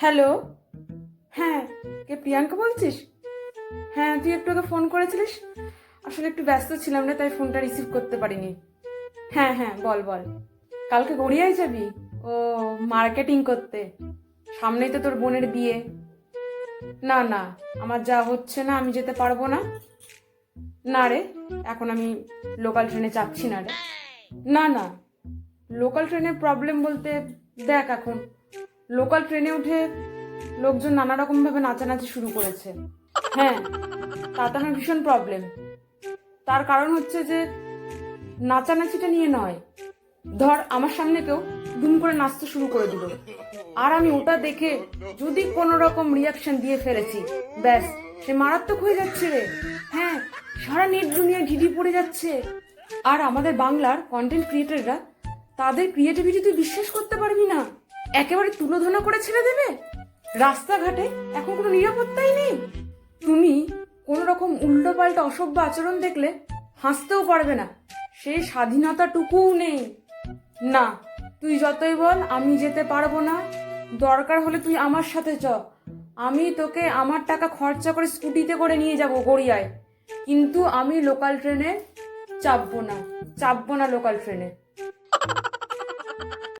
Hello? হ্যাঁ কে প্রিয়াঙ্কা বলছিস? হ্যাঁ তুই একটু আগে ফোন করেছিলিস? আসলে একটু ব্যস্ত ছিলাম না তাই ফোনটা রিসিভ করতে পারিনি। হ্যাঁ হ্যাঁ বল বল। কালকে গড়িয়ায় যাবি? ও মার্কেটিং করতে। সামনেই তো তোর বোনের বিয়ে। না না, আমার যা হচ্ছে না, আমি যেতে পারব না। না রে, এখন আমি লোকাল ট্রেনে চাপছি না রে। না না লোকাল ট্রেনের প্রবলেম বলতে দেখ এখন। লোকাল ট্রেনে উঠে লোকজন নানা রকমভাবে নাচানাচি শুরু করেছে। হ্যাঁ তাতে আমার ভীষণ প্রবলেম তার কারণ হচ্ছে যে, নাচানাচিটা নিয়ে নয়। ধর, আমার সামনে কেউ দুম করে নাচতে শুরু করে দিল। আর আমি ওটা দেখে যদি কোনো রকম রিয়াকশন দিয়ে ফেলেছি, ব্যাস, সে মারাত্মক হয়ে যাচ্ছে রে। হ্যাঁ সারা নেট দুনিয়া ঢিডি পড়ে যাচ্ছে। আর আমাদের বাংলার কন্টেন্ট ক্রিয়েটররা তাদের ক্রিয়েটিভিটি তুই বিশ্বাস করতে পারবি না। একেবারে তুলোধনা করে ছেড়ে দেবে? রাস্তাঘাটে এখন কোনো নিরাপত্তাই নেই। তুমি কোনো রকম উল্টোপাল্টা অসভ্য আচরণ দেখলে হাসতেও পারবে না। সেই স্বাধীনতাটুকুও নেই। না, তুই যতই বল, আমি যেতে পারব না। দরকার হলে তুই আমার সাথে চ। আমি তোকে আমার টাকা খরচা করে স্কুটিতে করে নিয়ে যাব গড়িয়ায়। কিন্তু আমি লোকাল ট্রেনে চাপবো না চাপবো না লোকাল ট্রেনে।